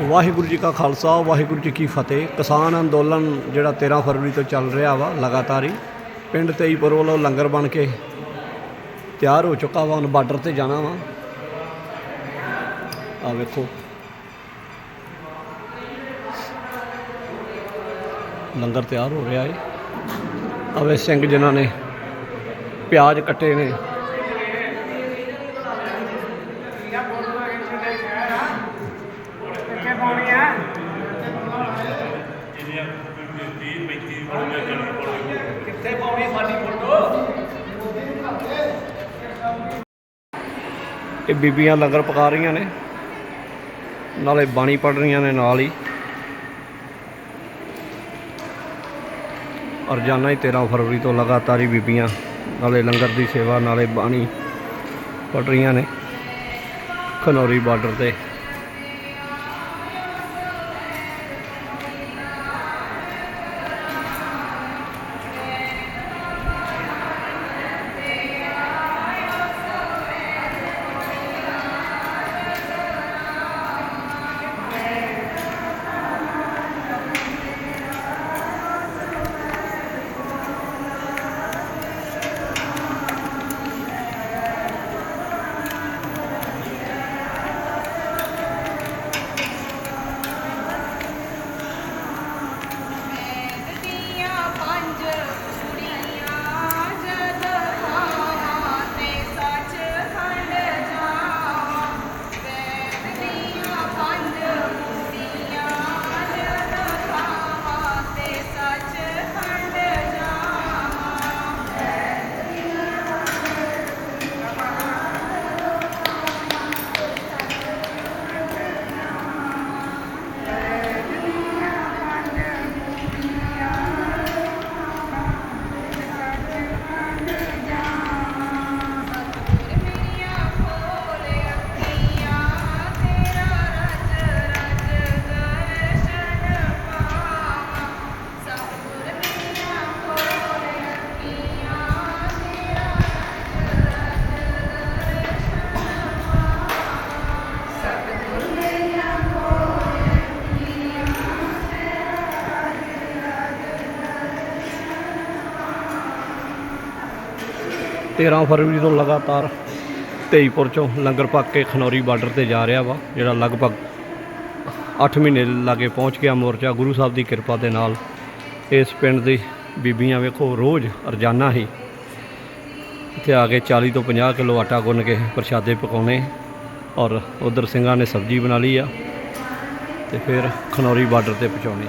ਵਾਹਿਗੁਰੂ ਜੀ ਕਾ ਖਾਲਸਾ, ਵਾਹਿਗੁਰੂ ਜੀ ਕੀ ਫਤਿਹ। ਕਿਸਾਨ ਅੰਦੋਲਨ ਜਿਹੜਾ 13 ਫਰਵਰੀ ਤੋਂ ਚੱਲ ਰਿਹਾ ਵਾ, ਲਗਾਤਾਰ ਹੀ। ਪਿੰਡ ਤੇਈਪੁਰ ਵੱਲੋਂ ਲੰਗਰ ਬਣ ਕੇ ਤਿਆਰ ਹੋ ਚੁੱਕਾ ਵਾ, ਹੁਣ ਬਾਰਡਰ ਤੇ ਜਾਣਾ ਵਾ। ਆ ਵੇਖੋ। ਲੰਗਰ ਤਿਆਰ ਹੋ ਰਿਹਾ ਹੈ ਆਵੇ ਸਿੰਘ ਜਿਨ੍ਹਾਂ ਨੇ ਪਿਆਜ਼ ਕੱਟੇ ਨੇ। ਕਿੱਥੇ ਪਾਉਣੀ ਸਾਡੀ ਫੋਟੋ? ਇਹ ਬੀਬੀਆਂ ਲੰਗਰ ਪਕਾ ਰਹੀਆਂ ਨੇ। ਨਾਲੇ ਬਾਣੀ ਪੜ ਰਹੀਆਂ ਨੇ ਨਾਲ ਹੀ। ਰੋਜ਼ਾਨਾ ਹੀ 13 ਫਰਵਰੀ ਤੋਂ ਲਗਾਤਾਰ ਹੀ ਬੀਬੀਆਂ ਨਾਲੇ ਲੰਗਰ ਦੀ ਸੇਵਾ ਨਾਲੇ ਬਾਣੀ ਪੜ ਰਹੀਆਂ ਨੇ। ਖਨੌਰੀ ਬਾਰਡਰ ਤੇ। 13 ਫਰਵਰੀ ਤੋਂ ਲਗਾਤਾਰ ਤੇਈਪੁਰ ਚੋਂ ਲੰਗਰ ਪੱਕ ਕੇ ਖਨੌਰੀ ਬਾਰਡਰ ਤੇ ਜਾ ਰਿਹਾ ਵਾ, ਜਿਹੜਾ ਲਗਭਗ 8 ਮਹੀਨੇ ਲਾਗੇ ਪਹੁੰਚ ਗਿਆ ਮੋਰਚਾ। ਗੁਰੂ ਸਾਹਿਬ ਦੀ ਕਿਰਪਾ ਦੇ ਨਾਲ ਇਸ ਪਿੰਡ ਦੀ ਬੀਬੀਆਂ ਵੇਖੋ, ਰੋਜ਼ ਰੋਜ਼ਾਨਾ ਹੀ ਇੱਥੇ ਆ ਕੇ 40 ਤੋਂ 50 ਕਿਲੋ ਆਟਾ ਗੁੰਨ ਕੇ ਪ੍ਰਸ਼ਾਦੇ ਪਕਾਉਣੇ ਔਰ ਉਧਰ ਸਿੰਘਾਂ ਨੇ ਸਬਜ਼ੀ ਬਣਾ ਲਈ ਆ ਤੇ ਫਿਰ ਖਨੌਰੀ ਬਾਰਡਰ ਤੇ ਪਹੁੰਚਾਉਣੀ